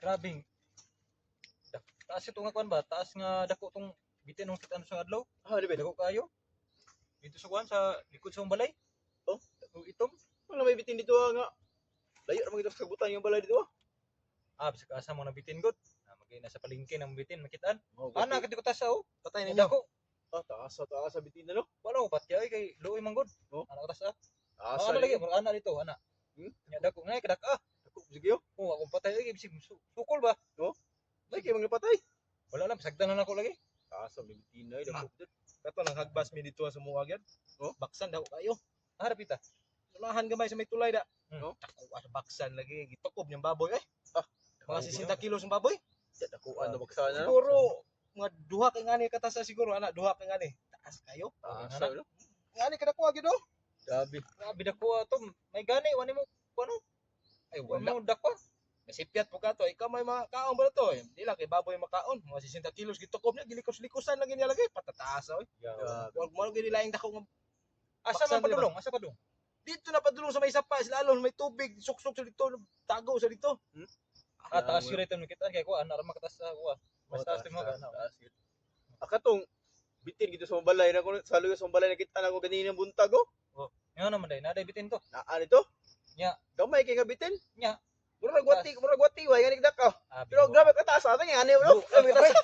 Grabing. Da- Taas ito nga kuan ba? Taas nga dako tong bitin ng kitan sa adlaw. Ah, di ba? Dako kayo. Dito sa kuan sa likod sa balay. Oh? Dako itom. Wala may bitin dito ah, nga. Layo naman kita sa kabutan yung balay dito ah. Ah, sa kaasa mo na bitin god. Ah, magay nasa palengke ng bitin makitaan. Oh, Ana kadi ko tasa oh. Patay Ni dako. Ah, taas ah, taas sa bitin na no. Wala ko patya kay luoy man god. Oh? Ana. Taas Ah, ano lagi, mga ana dito, ana. Hmm? Nya dako ngay kadak ah. Sige oh. Oh, akong patay lagi bisig su- sukol ba? Lagi kayo mga patay. Wala lang pasagdan na ako lagi. Taas sa bitin na dako. Kato nang hagbas mi dito sa mga gyud. Oh, baksan daw kayo. Harap ita. Unahan gamay sa may tulay da. Hmm. No? Dako ah, baksan lagi gitukob niyang baboy eh. Ah, mga 60 kilos ng baboy. Dako ano baksa na. Siguro mga duha kay ngani katasa siguro ana duha kay ngani. Taas kayo. Taas Ano? no. Ngani kada kuha gyud oh. Grabe. Grabe dako to. May gani wani mo kuno. Ay Wala mo dako. Nasipiat po ka to. Ikaw may makaon ba na to? eh? Di lang kay baboy makaon. Mga 60 kilos gitukob niya gilikos-likusan lang niya lagi patataas oy. Grabe. Wag mo gini laing dako Asa man ba? padulong? Asa padung? dito na padulong sa may sapa lalo may tubig suksok sa dito tago sa dito. Ah, taas yun ito kita kay ko ana ra makatas sa ko. Mas taas mo taas, kana. taas yun. Akatong bitin gito sa mga balay na ko sa lugar sa mga balay nakita na ko ganina buntag oh. Nga naman dai, naday bitin to. Naa nito? Nya. Gamay kay nga bitin? Nya. Murag gwati, murag gwati way ganig daka. Ah, Pero grabe ka taas ata nga ani ah, Grabe ka taas.